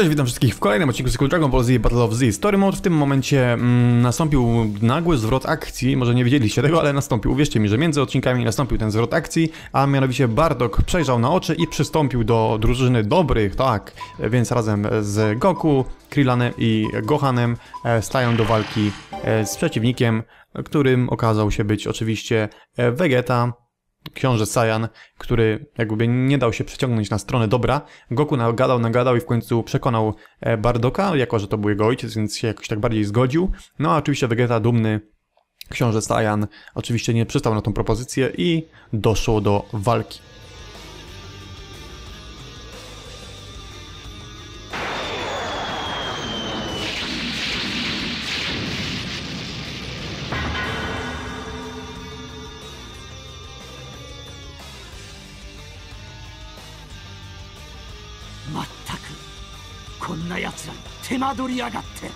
Cześć, witam wszystkich w kolejnym odcinku z Dragon Ball Z Battle of Z Story Mode. W tym momencie mm, nastąpił nagły zwrot akcji, może nie wiedzieliście tego, ale nastąpił. Uwierzcie mi, że między odcinkami nastąpił ten zwrot akcji, a mianowicie Bardock przejrzał na oczy i przystąpił do drużyny dobrych, tak, więc razem z Goku, Krillanem i Gohanem e, stają do walki e, z przeciwnikiem, którym okazał się być oczywiście e, Vegeta, książę Saiyan, który jakby nie dał się przeciągnąć na stronę dobra. Goku nagadał, nagadał i w końcu przekonał e, Bardoka, jako że to był jego ojciec, więc się jakoś tak bardziej zgodził. No a oczywiście Vegeta, dumny książę Saiyan, oczywiście nie przystał na tą propozycję i doszło do walki. 奴ら手間取りやがって。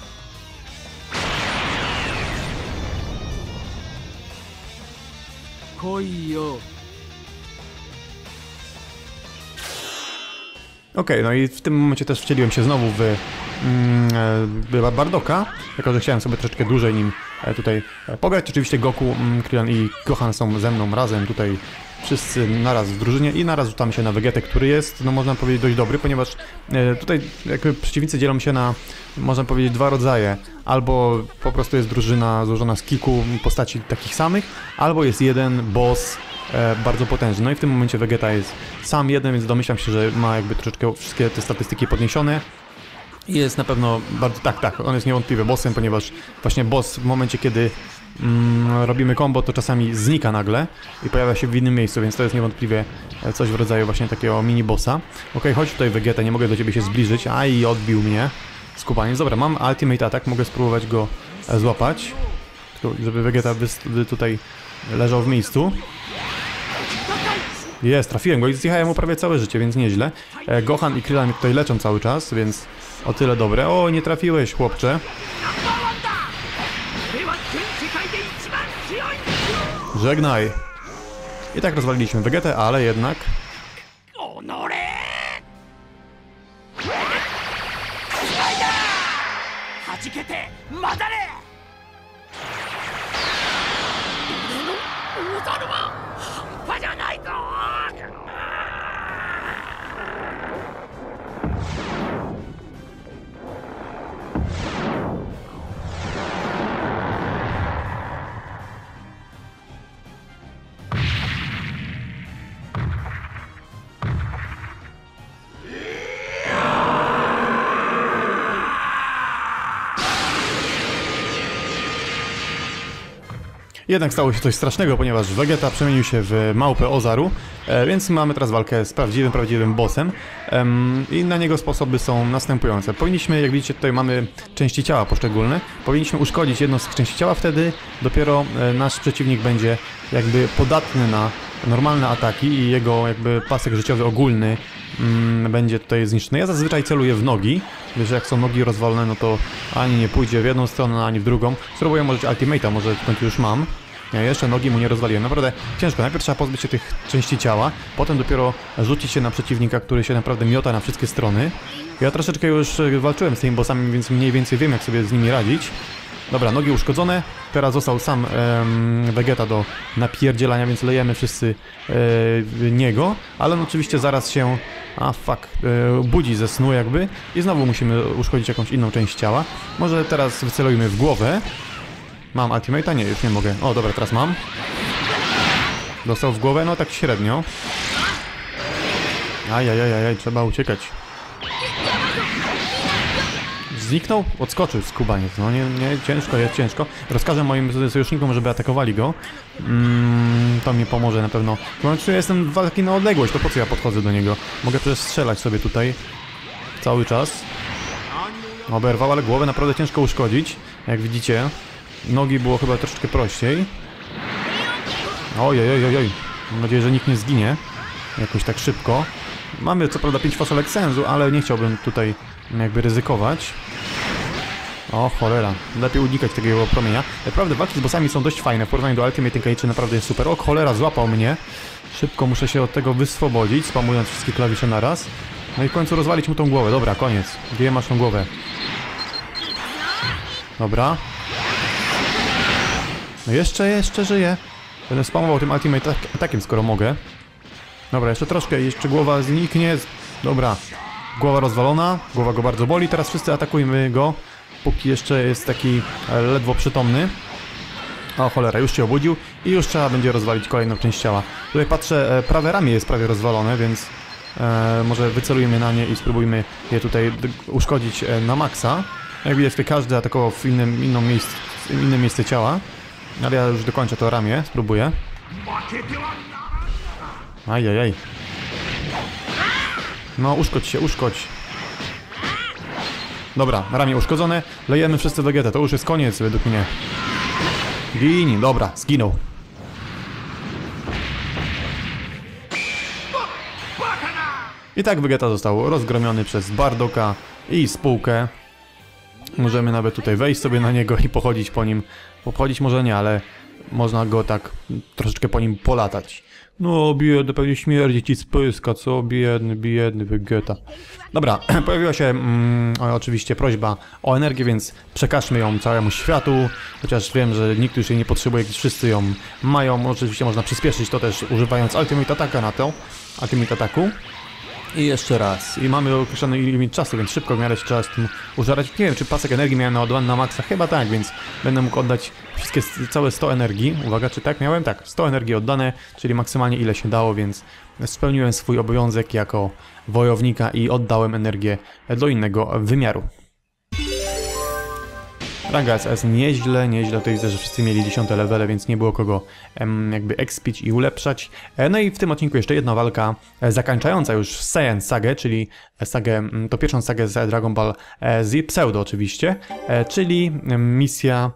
来いよ。Okej, no i w tym momencie też wcieliłem się znowu w mm, e, Bardoka, jako że chciałem sobie troszeczkę dłużej nim e, tutaj e, pograć. Oczywiście Goku, mm, Krillin i Gohan są ze mną razem tutaj wszyscy naraz w drużynie i naraz rzucamy się na Vegetę, który jest, no można powiedzieć, dość dobry, ponieważ tutaj jakby przeciwnicy dzielą się na, można powiedzieć, dwa rodzaje. Albo po prostu jest drużyna złożona z kilku postaci takich samych, albo jest jeden boss e, bardzo potężny. No i w tym momencie Vegeta jest sam jeden, więc domyślam się, że ma jakby troszeczkę wszystkie te statystyki podniesione. I jest na pewno bardzo, tak, tak, on jest niewątpliwie bossem, ponieważ właśnie boss w momencie, kiedy mm, robimy combo, to czasami znika nagle i pojawia się w innym miejscu, więc to jest niewątpliwie e, coś w rodzaju właśnie takiego mini bossa. Okej, chodź tutaj Vegeta, nie mogę do ciebie się zbliżyć, a i odbił mnie. Skupaniec, dobra, mam ultimate attack, mogę spróbować go e, złapać, żeby Vegeta tutaj leżał w miejscu. Jest, trafiłem go i zjechałem mu prawie całe życie, więc nieźle. E, Gohan i Kryla mnie tutaj leczą cały czas, więc o tyle dobre. O, nie trafiłeś, chłopcze. Żegnaj. I tak rozwaliliśmy Vegetę, ale jednak Jednak stało się coś strasznego, ponieważ Vegeta przemienił się w małpę Ozaru, e, więc mamy teraz walkę z prawdziwym, prawdziwym bossem em, i na niego sposoby są następujące. Powinniśmy, jak widzicie tutaj mamy części ciała poszczególne, powinniśmy uszkodzić jedną z części ciała, wtedy dopiero e, nasz przeciwnik będzie jakby podatny na normalne ataki i jego jakby pasek życiowy ogólny mm, będzie tutaj zniszczony. Ja zazwyczaj celuję w nogi, wiesz, jak są nogi rozwalone, no to ani nie pójdzie w jedną stronę, ani w drugą. Spróbuję może ultimate'a, może w końcu już mam. Ja jeszcze nogi mu nie rozwaliłem. Naprawdę ciężko. Najpierw trzeba pozbyć się tych części ciała, potem dopiero rzucić się na przeciwnika, który się naprawdę miota na wszystkie strony. Ja troszeczkę już e, walczyłem z tymi bossami, więc mniej więcej wiem, jak sobie z nimi radzić. Dobra, nogi uszkodzone. Teraz został sam em, Vegeta do napierdzielania, więc lejemy wszyscy e, niego. Ale on oczywiście zaraz się, a fuck, e, budzi ze snu jakby i znowu musimy uszkodzić jakąś inną część ciała. Może teraz wycelujmy w głowę. Mam ultimate'a? Nie, już nie mogę. O, dobra, teraz mam. Dostał w głowę? No tak średnio. Ajajajaj, trzeba uciekać. Zniknął? Odskoczył skubaniec. No nie, nie, ciężko jest, ciężko. Rozkażę moim sojusznikom, żeby atakowali go. Mm, to mi pomoże na pewno. Ja jestem w walki na odległość, to po co ja podchodzę do niego? Mogę przecież strzelać sobie tutaj cały czas. Oberwał, ale głowę naprawdę ciężko uszkodzić. Jak widzicie, nogi było chyba troszeczkę prościej. Ojej, ojej, ojej. Mam nadzieję, że nikt nie zginie jakoś tak szybko. Mamy co prawda 5 fasolek sensu, ale nie chciałbym tutaj jakby ryzykować. O cholera, lepiej unikać tego jego promienia. Naprawdę walki z bossami są dość fajne, w porównaniu do Ultimate Tenkaichi naprawdę jest super. O cholera, złapał mnie. Szybko muszę się od tego wyswobodzić, spamując wszystkie klawisze naraz. No i w końcu rozwalić mu tą głowę. Dobra, koniec. Gdzie masz tą głowę? Dobra. No jeszcze, jeszcze żyje. Będę spamował tym ultimate atak- atakiem, skoro mogę. Dobra, jeszcze troszkę, jeszcze głowa zniknie. Dobra, głowa rozwalona, głowa go bardzo boli. Teraz wszyscy atakujmy go, póki jeszcze jest taki e, ledwo przytomny. O cholera, już się obudził i już trzeba będzie rozwalić kolejną część ciała. Tutaj patrzę, e, prawe ramię jest prawie rozwalone, więc e, może wycelujmy na nie i spróbujmy je tutaj uszkodzić e, na maksa. Jak widać, tutaj każdy atakował w innym, inną miejsc, inne miejsce ciała. Ale ja już dokończę to ramię, spróbuję. Ajajaj. No, uszkodź się, uszkodź. Dobra, ramię uszkodzone. Lejemy wszyscy Vegetę, to już jest koniec według mnie. Gini, dobra, zginął. I tak Vegeta został rozgromiony przez Bardoka i spółkę. Możemy nawet tutaj wejść sobie na niego i pochodzić po nim. Pochodzić może nie, ale można go tak troszeczkę po nim polatać. No, biedny, pewnie śmierdzi ci z pyska, co? Biedny, biedny Vegeta. Dobra, pojawiła się mm, oczywiście prośba o energię, więc przekażmy ją całemu światu. Chociaż wiem, że nikt już jej nie potrzebuje, gdyż wszyscy ją mają. Oczywiście można przyspieszyć to też używając Ultimate Attacka na to. Ultimate Attacku. I jeszcze raz. I mamy określony limit czasu, więc szybko w miarę się trzeba z tym użarać. Nie wiem, czy pasek energii miałem naładowany na maksa. Chyba tak, więc będę mógł oddać wszystkie, całe 100 energii. Uwaga, czy tak miałem? Tak, 100 energii oddane, czyli maksymalnie ile się dało, więc spełniłem swój obowiązek jako wojownika i oddałem energię do innego wymiaru. Ranga SS nieźle, nieźle. Tutaj widzę, że wszyscy mieli 10 levele, więc nie było kogo em, jakby expić i ulepszać. E, no i w tym odcinku jeszcze jedna walka e, zakończająca już Saiyan Sagę, czyli sagę, to pierwszą sagę z Dragon Ball e, Z Pseudo oczywiście, e, czyli misja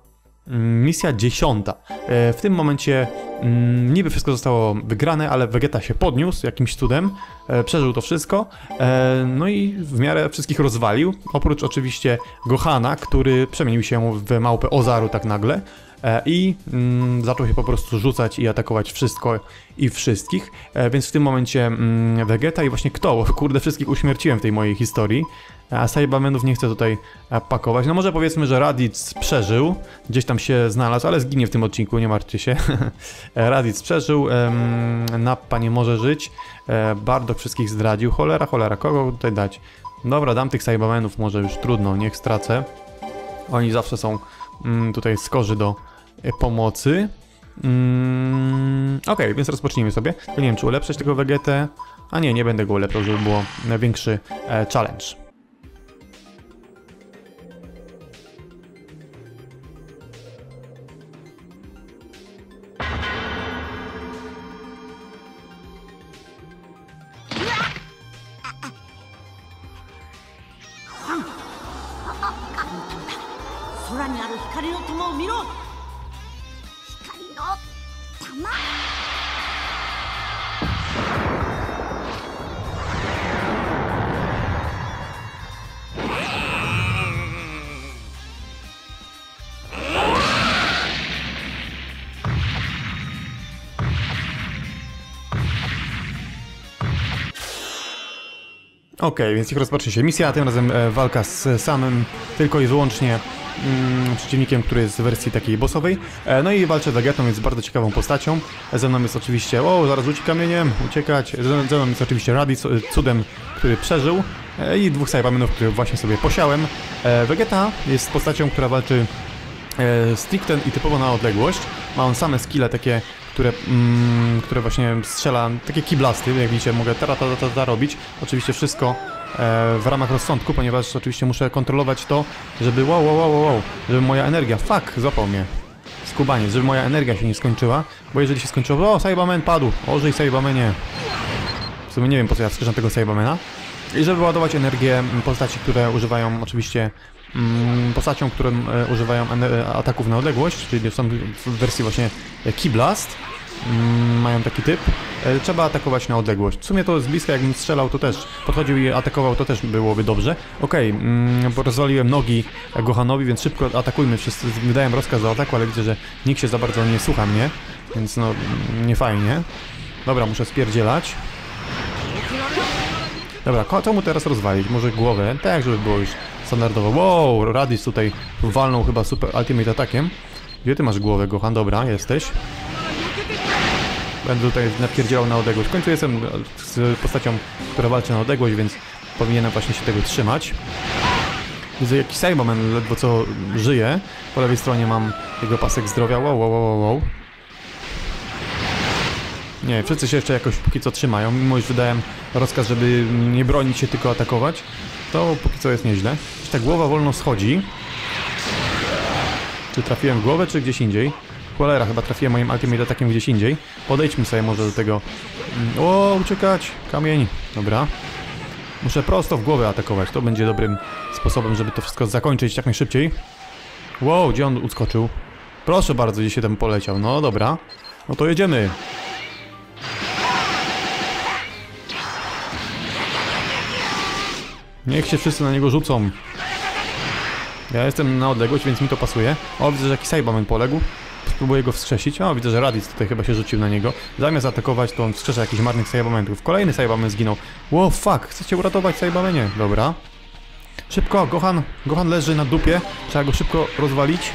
Misja dziesiąta. E, W tym momencie mm, niby wszystko zostało wygrane, ale Vegeta się podniósł jakimś cudem, e, przeżył to wszystko, e, no i w miarę wszystkich rozwalił, oprócz oczywiście Gohana, który przemienił się w małpę Ozaru tak nagle i mm, zaczął się po prostu rzucać i atakować wszystko i wszystkich, więc w tym momencie mm, Vegeta i właśnie kto, kurde wszystkich uśmierciłem w tej mojej historii, a Saibamenów nie chcę tutaj pakować. No może powiedzmy, że Raditz przeżył, gdzieś tam się znalazł, ale zginie w tym odcinku, nie martwcie się. Raditz przeżył, em, Nappa nie może żyć, e, Bardock wszystkich zdradził. Cholera, cholera, kogo tutaj dać? Dobra, dam tych Saibamenów, może już trudno, niech stracę. Oni zawsze są mm, tutaj skorzy do e, pomocy. Mm, Okej, więc rozpocznijmy sobie. To nie wiem, czy ulepszać tego Vegetę. A nie, nie będę go ulepszał, żeby było większy e, challenge. 見ろ光の玉Okej, więc niech rozpocznie się misja, a tym razem e, walka z samym tylko i wyłącznie mm, przeciwnikiem, który jest w wersji takiej bossowej. E, no i walczę Vegetą, jest bardzo ciekawą postacią. Ze mną jest oczywiście, o, zaraz rzuci kamieniem, uciekać. Ze, mną jest oczywiście Raditz, cudem, który przeżył. E, I dwóch Saibamenów, których właśnie sobie posiałem. E, Vegeta jest postacią, która walczy e, stricte i typowo na odległość. Ma on same skille takie, które, mm, które właśnie strzela, takie kiblasty, jak widzicie, mogę ta, ta, ta, ta, ta robić. Oczywiście wszystko w ramach rozsądku, ponieważ oczywiście muszę kontrolować to, żeby wow, wow, wow, wow, żeby moja energia, fuck, złapał mnie. Skubaniec, żeby moja energia się nie skończyła, bo jeżeli się skończyło, o, Saibaman padł, ożyj Saibamenie. W sumie nie wiem po co ja wskrzeszam tego Saibamena. I żeby ładować energię m, postaci, które używają oczywiście mm, postacią, które e, używają ener- ataków na odległość, czyli są w wersji właśnie e, Keyblast, mm, mają taki typ, e, trzeba atakować na odległość. W sumie to z bliska jakbym strzelał, to też podchodził i atakował, to też byłoby dobrze. Okej, mm, bo rozwaliłem nogi Gohanowi, więc szybko atakujmy, wszyscy wydają rozkaz do ataku, ale widzę, że nikt się za bardzo nie słucha mnie, więc no, mm, nie fajnie. Dobra, muszę spierdzielać. Dobra, co mu teraz rozwalić? Może głowę? Tak, żeby było już standardowo. Wow, Radis tutaj walnął chyba super ultimate atakiem. Gdzie ty masz głowę, Gohan? Dobra, jesteś. Będę tutaj napierdzielał na odległość. W końcu jestem z postacią, która walczy na odległość, więc powinienem właśnie się tego trzymać. Widzę jakiś Cyberman ledwo co żyje. Po lewej stronie mam jego pasek zdrowia. Wow, wow, wow, wow. Nie, wszyscy się jeszcze jakoś póki co trzymają, mimo iż wydałem rozkaz, żeby nie bronić się, tylko atakować. To póki co jest nieźle. Czy ta głowa wolno schodzi? Czy trafiłem w głowę, czy gdzieś indziej? Cholera, chyba trafiłem moim ultimate atakiem gdzieś indziej. Podejdźmy sobie może do tego... Mm, O, uciekać! Kamień. Dobra. Muszę prosto w głowę atakować. To będzie dobrym sposobem, żeby to wszystko zakończyć jak najszybciej. Wow, gdzie on uskoczył? Proszę bardzo, gdzie się tam poleciał. No dobra. No to jedziemy. Niech się wszyscy na niego rzucą. Ja jestem na odległość, więc mi to pasuje. O, widzę, że jakiś Cyberman poległ. Spróbuję go wskrzesić. O, widzę, że Raditz tutaj chyba się rzucił na niego. Zamiast atakować, to on wskrzesza jakichś marnych Cybermentów. Kolejny Cyberman zginął. Wow, fuck! Chcecie uratować Cybermanie? Dobra. Szybko, Gohan. Gohan leży na dupie. Trzeba go szybko rozwalić.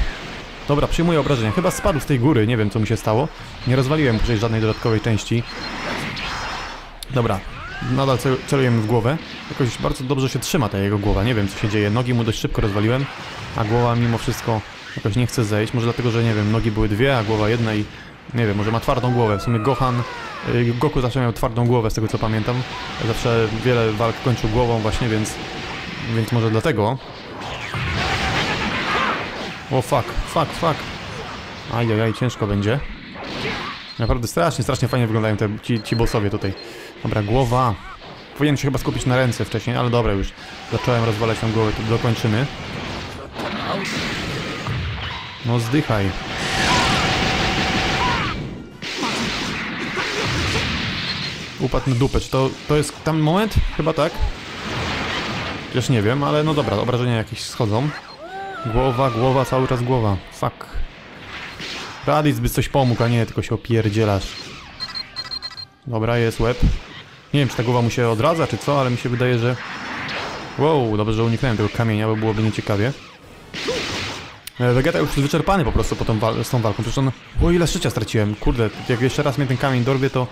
Dobra, przyjmuję obrażenia. Chyba spadł z tej góry, nie wiem co mi się stało. Nie rozwaliłem przecież żadnej dodatkowej części. Dobra, nadal cel celujemy w głowę. Jakoś bardzo dobrze się trzyma ta jego głowa, nie wiem co się dzieje. Nogi mu dość szybko rozwaliłem, a głowa mimo wszystko jakoś nie chce zejść. Może dlatego, że nie wiem, nogi były dwie, a głowa jedna i nie wiem, może ma twardą głowę. W sumie Gohan, y, Goku zawsze miał twardą głowę z tego co pamiętam. Zawsze wiele walk kończył głową właśnie, więc, więc może dlatego. O fuck, fuck, fuck. Ajajaj, ciężko będzie. Naprawdę strasznie, strasznie fajnie wyglądają te, ci, ci bossowie tutaj. Dobra, głowa. Powinienem się chyba skupić na ręce wcześniej, ale dobra już. Zacząłem rozwalać tą głowę, to dokończymy. No zdychaj. Upadł na dupę. Czy to, to jest tam moment? Chyba tak. Chociaż nie wiem, ale no dobra, obrażenia jakieś schodzą. Głowa, głowa, cały czas głowa. Fuck. Raditz by coś pomógł, a nie tylko się opierdzielasz. Dobra, jest łeb. Nie wiem, czy ta głowa mu się odradza, czy co, ale mi się wydaje, że... Wow, dobrze, że uniknąłem tego kamienia, bo byłoby nieciekawie. E, Vegeta już jest wyczerpany po prostu po tą z tą walką. Przecież on... O, ile życia straciłem. Kurde, jak jeszcze raz mnie ten kamień dorwie, to...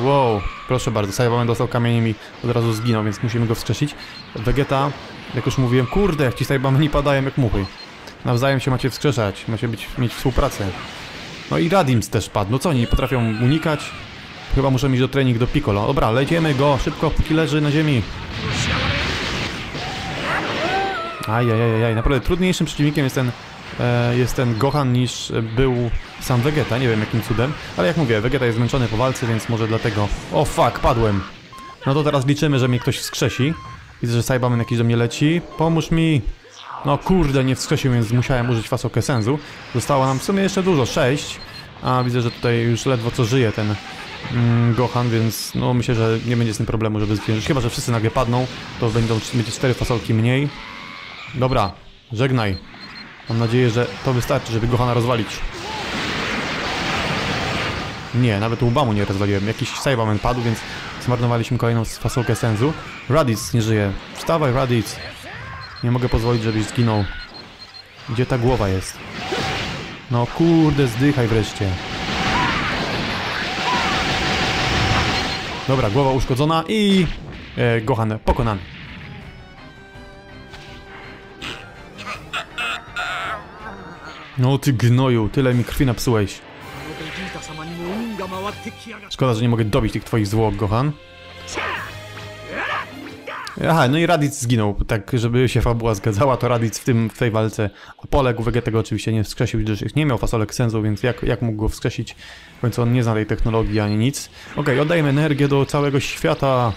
Wow, proszę bardzo, Cyberman dostał kamieniem i od razu zginął, więc musimy go wskrzesić. Vegeta, jak już mówiłem, kurde, jak ci Cybermani padają jak muchy. Nawzajem się macie wskrzeszać, macie być, mieć współpracę. No i Radims też padł. No co, oni potrafią unikać? Chyba muszę mieć do trening do Piccolo. Dobra, leciemy go, szybko, póki leży na ziemi. Ajajajaj, naprawdę trudniejszym przeciwnikiem jest ten, e, jest ten Gohan niż był sam Vegeta, nie wiem jakim cudem. Ale jak mówię, Vegeta jest zmęczony po walce, więc może dlatego... O fuck, padłem. No to teraz liczymy, że mnie ktoś wskrzesi. Widzę, że Cyberman jakiś do mnie leci. Pomóż mi. No kurde, nie wskrzesił, więc musiałem użyć fasolkę sensu. Zostało nam w sumie jeszcze dużo, 6. A widzę, że tutaj już ledwo co żyje ten mm, Gohan, więc no myślę, że nie będzie z tym problemu, żeby zwyciężyć. Chyba, że wszyscy nagle padną, to będą będzie 4 fasolki mniej. Dobra, żegnaj. Mam nadzieję, że to wystarczy, żeby Gohana rozwalić. Nie, nawet łba mu nie rozwaliłem. Jakiś Cyberman padł, więc zmarnowaliśmy kolejną fasolkę sensu. Raditz nie żyje. Wstawaj, Raditz. Nie mogę pozwolić, żebyś zginął. Gdzie ta głowa jest? No kurde, zdychaj wreszcie. Dobra, głowa uszkodzona i... E, Gohan pokonany. No ty gnoju, tyle mi krwi napsułeś. Szkoda, że nie mogę dobić tych twoich złok, Gohan. Aha, no i Radic zginął, tak żeby się fabuła zgadzała, to Radic w, tym, w tej walce poległ, Vegetego oczywiście nie wskrzesił, gdyż nie miał fasolek sensu, więc jak, jak mógł go wskrzesić? W końcu on nie zna tej technologii ani nic. Okej, okay, oddajemy energię do całego świata.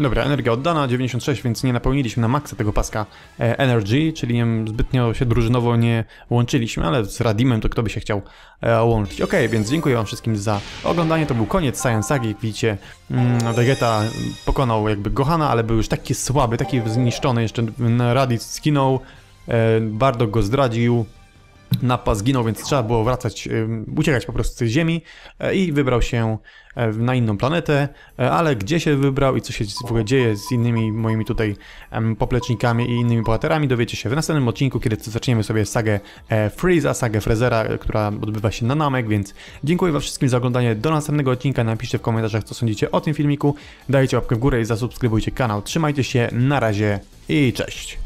Dobra, energia oddana, 96, więc nie napełniliśmy na maksa tego paska e, Energy, czyli nie zbytnio się drużynowo nie łączyliśmy, ale z Radimem to kto by się chciał e, łączyć. Okej, więc dziękuję wam wszystkim za oglądanie, to był koniec Science Sagi, jak widzicie mm, Vegeta pokonał jakby Gohana, ale był już taki słaby, taki zniszczony, jeszcze Raditz skinął, e, Bardock go zdradził, Nappa zginął, więc trzeba było wracać, uciekać po prostu z tej ziemi e, i wybrał się e, na inną planetę, e, ale gdzie się wybrał i co się w ogóle dzieje z innymi moimi tutaj poplecznikami i innymi bohaterami dowiecie się w następnym odcinku, kiedy zaczniemy sobie sagę Freeza, sagę Frezera, która odbywa się na Namek, więc dziękuję wam wszystkim za oglądanie, do następnego odcinka, napiszcie w komentarzach co sądzicie o tym filmiku, dajcie łapkę w górę i zasubskrybujcie kanał, trzymajcie się, na razie i cześć!